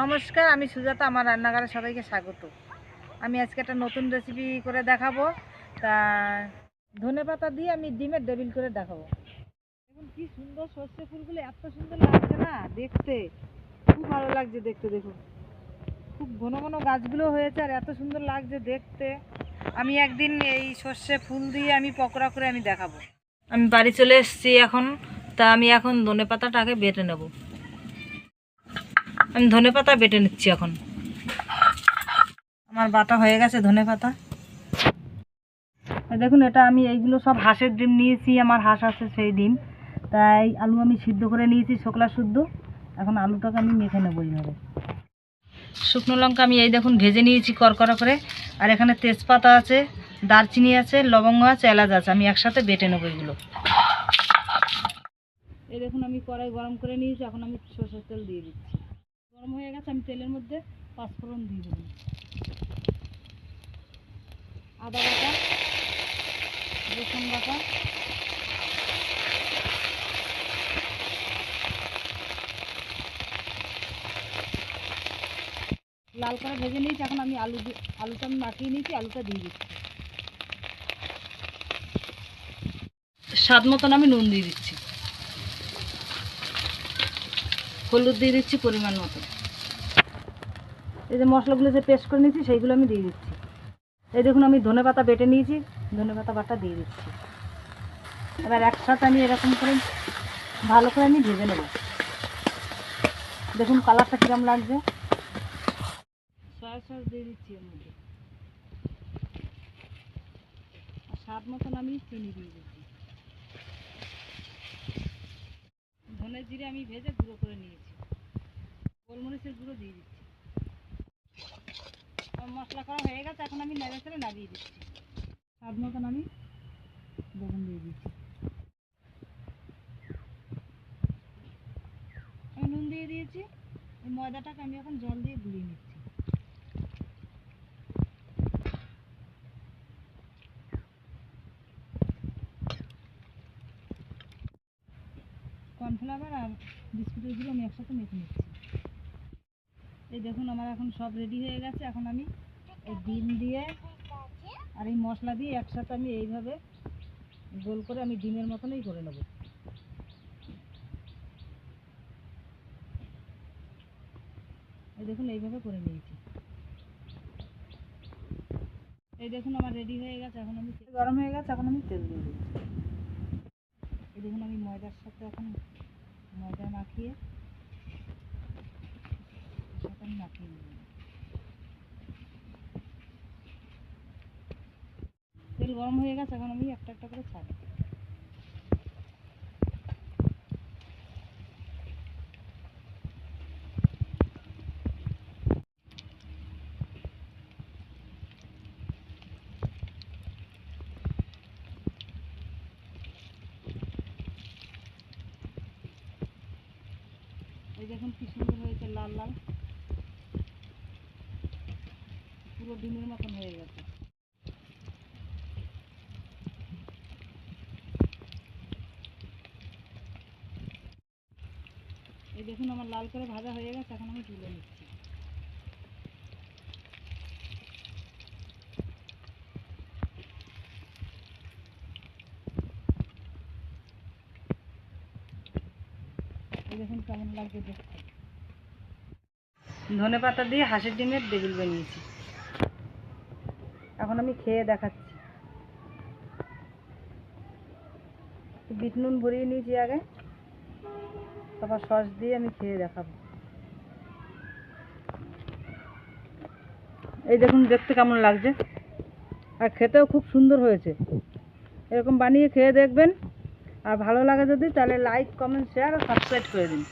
নমস্কার, আমি সুজাতা, আমার রান্নাঘরে সবাইকে স্বাগত। আমি আজকে একটা নতুন রেসিপি করে দেখাবো। তা, ধনে পাতা দিয়ে আমি ডিমের ডেবিল করে দেখাবো। দেখুন কি সুন্দর সর্ষে ফুলগুলো এত সুন্দর লাগছে না দেখতে। খুব ভালো লাগছে দেখতে, দেখুন। খুব ঘন ঘন গাছগুলো হয়েছে আর এত সুন্দর লাগছে দেখতে। আমি একদিন এই সর্ষে ফুল দিয়ে আমি পকোড়া করে আমি দেখাবো। আমি বাড়ি চলে এসেছি এখন। তা আমি এখন ধনে পাতাটাকে বেটে নেব। আমি ধনে পাতা বেটে নিচ্ছি এখন। আমার বাটা হয়ে গেছে ধনে পাতা। দেখুন, এটা আমি এইগুলো সব হাঁসের ডিম নিয়েছি, আমার হাঁস আছে সেই ডিম। তাই আলু আমি সিদ্ধ করে নিয়েছি শুকলা শুদ্ধ। এখন আলুটাকে আমি মেখে নেব এইভাবে। শুকনো লঙ্কা আমি এই দেখুন ভেজে নিয়েছি করকরা করে। আর এখানে তেজপাতা আছে, দারচিনি আছে, লবঙ্গ আছে, এলাচ আছে। আমি একসাথে বেটে নেব এগুলো। এই দেখুন, আমি কড়াই গরম করে নিয়েছি। এখন আমি সরষের তেল দিয়ে দিচ্ছি। গরম হয়ে গেছে, আমি তেলের মধ্যে পাঁচফোড়ন দিয়ে দেবো। আদা বাটা, রসুন বাটা, লাল করে ভেজে নিয়েছি, এখন আমি আলু আলুটা আমি মাখিয়ে নিয়েছি, আলুটা দিয়ে দিচ্ছি। স্বাদ মতন আমি নুন দিয়ে দিচ্ছি। হলুদ দিয়ে দিচ্ছি পরিমাণ মতো এই যে মশলাগুলো যে পেস্ট করে নিয়েছি, সেইগুলো আমি দিয়ে দিচ্ছি। এই দেখুন, আমি ধনে পাতা বেটে নিয়েছি, ধনে পাতা বাটা দিয়ে দিচ্ছি। এবার একসাথে আমি এরকম করে, ভালো করে আমি ভেজে নেব। দেখুন, কালারটা কিরম লাগছে। সয়া সস দিয়ে দিচ্ছি এর মধ্যে। আর স্বাদ মতন আমি চিনি দিয়ে দিচ্ছি। ধনে জিরে আমি ভেজে গুঁড়ো করে নিয়েছি। গোলমরিচের গুঁড়ো দিয়ে দিচ্ছি। মশলা করা হয়ে গেছে, এখন আমি নেড়ে চেড়ে নামিয়ে দিচ্ছি। স্বাদ মতন আমি বেগুন দিয়ে দিচ্ছি। আমি নুন দিয়ে দিয়েছি, এই ময়দাটাকে আমি এখন জল দিয়ে গুলিয়ে নিচ্ছি। কর্নফ্লাওয়ার আর বিস্কুটেরগুলো আমি একসাথে মেখে নিচ্ছি। এই দেখুন, আমার এখন সব রেডি হয়ে গেছে। এখন আমি এই ডিম দিয়ে আর এই মশলা দিয়ে একসাথে আমি এইভাবে গোল করে আমি ডিমের মতনই করে নেব। এই দেখুন, এইভাবে করে নিয়েছি। এই দেখুন, আমার রেডি হয়ে গেছে। এখন আমি গরম হয়ে গেছে, এখন আমি তেল দিয়ে দিচ্ছি। এই দেখুন, আমি ময়দার সাথে এখন ময়দা মাখিয়ে সাথে আমি মাখিয়ে নেব তেল গরম হয়ে গেছে, এখন আমি একটা একটা করে ছাড়ি। এই দেখুন কি সুন্দর হয়েছে, লাল লাল। পুরো ডিমের মতন হয়ে গেছে। এই দেখুন, আমার লাল করে ভাজা হয়ে গেছে, এখন আমি তুলে নিচ্ছি। দেখুন, কেমন লাগছে দেখতে। ধনে পাতা দিয়ে হাঁসের ডিমের টেবিল বানিয়েছি। এখন আমি খেয়ে দেখাচ্ছি। বিট নুন ভরিয়ে নিয়েছি আগে। তারপর সস দিয়ে আমি খেয়ে দেখাবো। এই দেখুন, দেখতে কেমন লাগছে। আর খেতেও খুব সুন্দর হয়েছে। এরকম বানিয়ে খেয়ে দেখবেন। আর ভালো লাগে যদি, তাহলে লাইক কমেন্ট শেয়ার আর সাবস্ক্রাইব করে দিন।